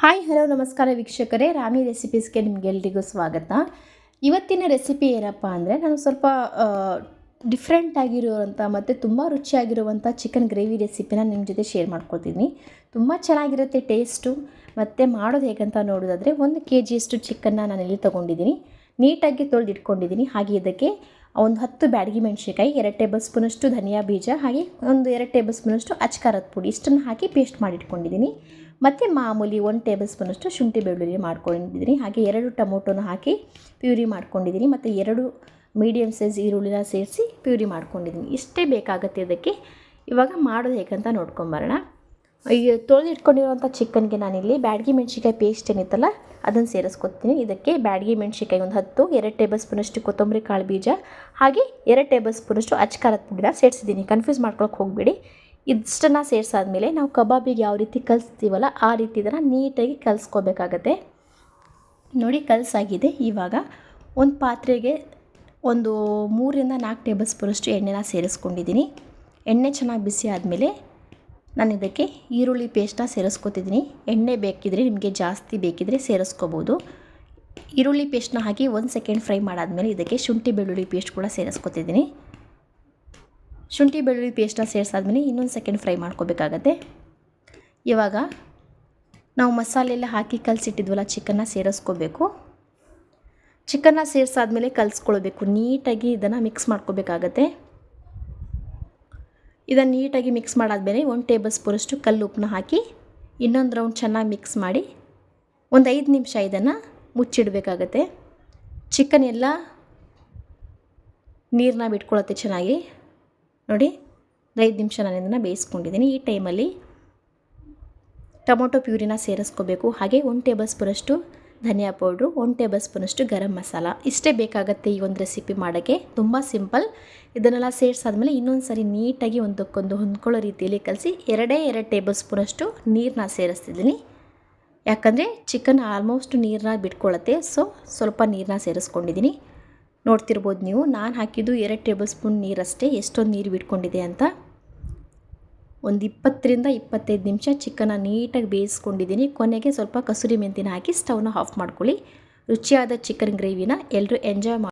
Hi hello ನಮಸ್ಕಾರ ವೀಕ್ಷಕರೇ. ರಾಮಿ ರೆಸಿಪೀಸ್ಗೆ ನಿಮಗೆಲ್ರಿಗೂ ಸ್ವಾಗತ. ಇವತ್ತಿನ ರೆಸಿಪಿ ಏನಪ್ಪ ಅಂದರೆ, ನಾನು ಸ್ವಲ್ಪ ಡಿಫ್ರೆಂಟ್ ಆಗಿರುವಂಥ ಮತ್ತು ತುಂಬ ರುಚಿಯಾಗಿರುವಂಥ ಚಿಕನ್ ಗ್ರೇವಿ ರೆಸಿಪಿನ ನಿಮ್ಮ ಜೊತೆ ಶೇರ್ ಮಾಡ್ಕೊತೀನಿ ತುಂಬ ಚೆನ್ನಾಗಿರುತ್ತೆ ಟೇಸ್ಟು ಮತ್ತು ಮಾಡೋದು ಹೇಗಂತ ನೋಡೋದಾದರೆ, ಒಂದು ಕೆ ಜಿಯಷ್ಟು ಚಿಕನ್ನ ನಾನು ಇಲ್ಲಿ ತೊಗೊಂಡಿದ್ದೀನಿ. ನೀಟಾಗಿ ತೊಳೆದಿಟ್ಕೊಂಡಿದ್ದೀನಿ. ಹಾಗೆ ಇದಕ್ಕೆ ಒಂದು ಹತ್ತು ಬ್ಯಾಡಗಿ ಮೆಣಸಿನ್ಕಾಯಿ, ಎರಡು ಟೇಬಲ್ ಸ್ಪೂನಷ್ಟು ಧನಿಯಾ ಬೀಜ ಹಾಗೆ ಒಂದು ಎರಡು ಟೇಬಲ್ ಸ್ಪೂನಷ್ಟು ಅಚ್ಕಾರದ ಪುಡಿ ಇಷ್ಟನ್ನು ಹಾಕಿ ಪೇಸ್ಟ್ ಮಾಡಿಟ್ಕೊಂಡಿದ್ದೀನಿ. ಮತ್ತು ಮಾಮೂಲಿ ಒಂದು ಟೇಬಲ್ ಸ್ಪೂನಷ್ಟು ಶುಂಠಿ ಬೆಳ್ಳುಳ್ಳಿ ಮಾಡ್ಕೊಂಡಿದ್ದೀನಿ. ಹಾಗೆ ಎರಡು ಟೊಮೊಟೊನ ಹಾಕಿ ಪ್ಯೂರಿ ಮಾಡ್ಕೊಂಡಿದ್ದೀನಿ. ಮತ್ತು ಎರಡು ಮೀಡಿಯಮ್ ಸೈಜ್ ಈರುಳ್ಳಿನ ಸೇರಿಸಿ ಪ್ಯೂರಿ ಮಾಡ್ಕೊಂಡಿದ್ದೀನಿ. ಇಷ್ಟೇ ಬೇಕಾಗುತ್ತೆ ಇದಕ್ಕೆ. ಇವಾಗ ಮಾಡೋದು ಹೇಗಂತ ನೋಡ್ಕೊಂಬರೋಣ. ಈಗ ತೊಳೆದಿಟ್ಕೊಂಡಿರುವಂಥ ಚಿಕನ್ಗೆ ನಾನಿಲ್ಲಿ ಬ್ಯಾಡಗಿ ಮೆಣಸಿನ್ಕಾಯಿ ಪೇಸ್ಟ್ ಏನಿತ್ತಲ್ಲ ಅದನ್ನು ಸೇರಿಸ್ಕೊತೀನಿ. ಇದಕ್ಕೆ ಬ್ಯಾಡಗಿ ಮೆಣಸಿಕಾಯಿ ಒಂದು ಹತ್ತು, ಎರಡು ಟೇಬಲ್ ಸ್ಪೂನಷ್ಟು ಕೊತ್ತಂಬರಿ ಕಾಳು ಬೀಜ, ಹಾಗೆ ಎರಡು ಟೇಬಲ್ ಸ್ಪೂನಷ್ಟು ಅಚ್ಕಾರದ ಪುಡಿನ ಸೇರಿಸಿದ್ದೀನಿ. ಕನ್ಫ್ಯೂಸ್ ಮಾಡ್ಕೊಳಕ್ಕೆ ಹೋಗಬೇಡಿ. ಇಷ್ಟನ್ನು ಸೇರಿಸಾದ್ಮೇಲೆ ನಾವು ಕಬಾಬಿಗೆ ಯಾವ ರೀತಿ ಕಲಿಸ್ತೀವಲ್ಲ ಆ ರೀತಿ ಇದನ್ನು ನೀಟಾಗಿ ಕಲಿಸ್ಕೋಬೇಕಾಗತ್ತೆ. ನೋಡಿ ಕಲಸಾಗಿದೆ. ಇವಾಗ ಒಂದು ಪಾತ್ರೆಗೆ ಒಂದು ಮೂರಿಂದ ನಾಲ್ಕು ಟೇಬಲ್ ಸ್ಪೂನಷ್ಟು ಎಣ್ಣೆನ ಸೇರಿಸ್ಕೊಂಡಿದ್ದೀನಿ. ಎಣ್ಣೆ ಚೆನ್ನಾಗಿ ಬಿಸಿ ಆದಮೇಲೆ ನಾನು ಇದಕ್ಕೆ ಈರುಳ್ಳಿ ಪೇಸ್ಟನ್ನ ಸೇರಿಸ್ಕೊತಿದ್ದೀನಿ. ಎಣ್ಣೆ ಬೇಕಿದ್ರೆ ನಿಮಗೆ ಜಾಸ್ತಿ ಬೇಕಿದ್ರೆ ಸೇರಿಸ್ಕೋಬೋದು. ಈರುಳ್ಳಿ ಪೇಸ್ಟ್ನ ಹಾಕಿ ಒಂದು ಸೆಕೆಂಡ್ ಫ್ರೈ ಮಾಡಾದಮೇಲೆ ಇದಕ್ಕೆ ಶುಂಠಿ ಬೆಳ್ಳುಳ್ಳಿ ಪೇಸ್ಟ್ ಕೂಡ ಸೇರಿಸ್ಕೊತಿದ್ದೀನಿ. ಶುಂಠಿ ಬೆಳ್ಳುಳ್ಳಿ ಪೇಸ್ಟ್ನ ಸೇರಿಸಾದ್ಮೇಲೆ ಇನ್ನೊಂದು ಸೆಕೆಂಡ್ ಫ್ರೈ ಮಾಡ್ಕೋಬೇಕಾಗತ್ತೆ. ಇವಾಗ ನಾವು ಮಸಾಲೆ ಎಲ್ಲ ಹಾಕಿ ಕಲಸಿಟ್ಟಿದ್ವಲ್ಲ ಚಿಕನ್ನ ಸೇರಿಸ್ಕೋಬೇಕು. ಚಿಕನ್ನ ಸೇರಿಸಾದ್ಮೇಲೆ ಕಲಿಸ್ಕೊಳ್ಬೇಕು. ನೀಟಾಗಿ ಇದನ್ನು ಮಿಕ್ಸ್ ಮಾಡ್ಕೋಬೇಕಾಗತ್ತೆ. ಇದನ್ನು ನೀಟಾಗಿ ಮಿಕ್ಸ್ ಮಾಡಾದ್ಮೇಲೆ ಒಂದು ಟೇಬಲ್ ಸ್ಪೂನಷ್ಟು ಕಲ್ಲು ಉಪ್ಪನ್ನ ಹಾಕಿ ಇನ್ನೊಂದು ರೌಂಡ್ ಚೆನ್ನಾಗಿ ಮಿಕ್ಸ್ ಮಾಡಿ ಒಂದು ಐದು ನಿಮಿಷ ಇದನ್ನು ಮುಚ್ಚಿಡಬೇಕಾಗತ್ತೆ. ಚಿಕನ್ ಎಲ್ಲ ನೀರನ್ನ ಬಿಟ್ಕೊಳತ್ತೆ ಚೆನ್ನಾಗಿ. ನೋಡಿ ಐದು ನಿಮಿಷ ನಾನು ಇದನ್ನು ಬೇಯಿಸ್ಕೊಂಡಿದ್ದೀನಿ ಈ ಟೈಮಲ್ಲಿ ಟೊಮೊಟೊ ಪ್ಯೂರಿನ ಸೇರಿಸ್ಕೋಬೇಕು. ಹಾಗೆ ಒಂದು ಟೇಬಲ್ ಸ್ಪೂನಷ್ಟು ಧನಿಯಾ ಪೌಡ್ರು ಒನ್ ಟೇಬಲ್ ಸ್ಪೂನಷ್ಟು ಗರಂ ಮಸಾಲ. ಇಷ್ಟೇ ಬೇಕಾಗುತ್ತೆ ಈ ಒಂದು ರೆಸಿಪಿ ಮಾಡೋಕ್ಕೆ. ತುಂಬ ಸಿಂಪಲ್. ಇದನ್ನೆಲ್ಲ ಸೇರಿಸಾದ್ಮೇಲೆ ಇನ್ನೊಂದು ಸರಿ ನೀಟಾಗಿ ಒಂದಕ್ಕೊಂದು ಹೊಂದ್ಕೊಳ್ಳೋ ರೀತಿಯಲ್ಲಿ ಕಲಸಿ ಎರಡೇ ಎರಡು ಟೇಬಲ್ ಸ್ಪೂನಷ್ಟು ನೀರನ್ನ ಸೇರಿಸ್ತಿದ್ದೀನಿ. ಯಾಕಂದರೆ ಚಿಕನ್ ಆಲ್ಮೋಸ್ಟ್ ನೀರನ್ನ ಬಿಟ್ಕೊಳ್ಳುತ್ತೆ ಸೊ ಸ್ವಲ್ಪ ನೀರನ್ನ ಸೇರಿಸ್ಕೊಂಡಿದ್ದೀನಿ. ನೋಡ್ತಿರ್ಬೋದು ನೀವು, ನಾನು ಹಾಕಿದ್ದು ಎರಡು ಟೇಬಲ್ ಸ್ಪೂನ್ ನೀರಷ್ಟೇ, ಎಷ್ಟೊಂದು ನೀರು ಬಿಟ್ಕೊಂಡಿದೆ ಅಂತ. ಒಂದು ಇಪ್ಪತ್ತರಿಂದ ಇಪ್ಪತ್ತೈದು ನಿಮಿಷ ಚಿಕನ್ನ ನೀಟಾಗಿ ಬೇಯಿಸ್ಕೊಂಡಿದ್ದೀನಿ. ಕೊನೆಗೆ ಸ್ವಲ್ಪ ಕಸೂರಿ ಮೆಂತಿನ ಹಾಕಿ ಸ್ಟವ್ನ ಆಫ್ ಮಾಡ್ಕೊಳ್ಳಿ. ರುಚಿಯಾದ ಚಿಕನ್ ಗ್ರೇವಿನ ಎಲ್ಲರೂ ಎಂಜಾಯ್ ಮಾಡಿ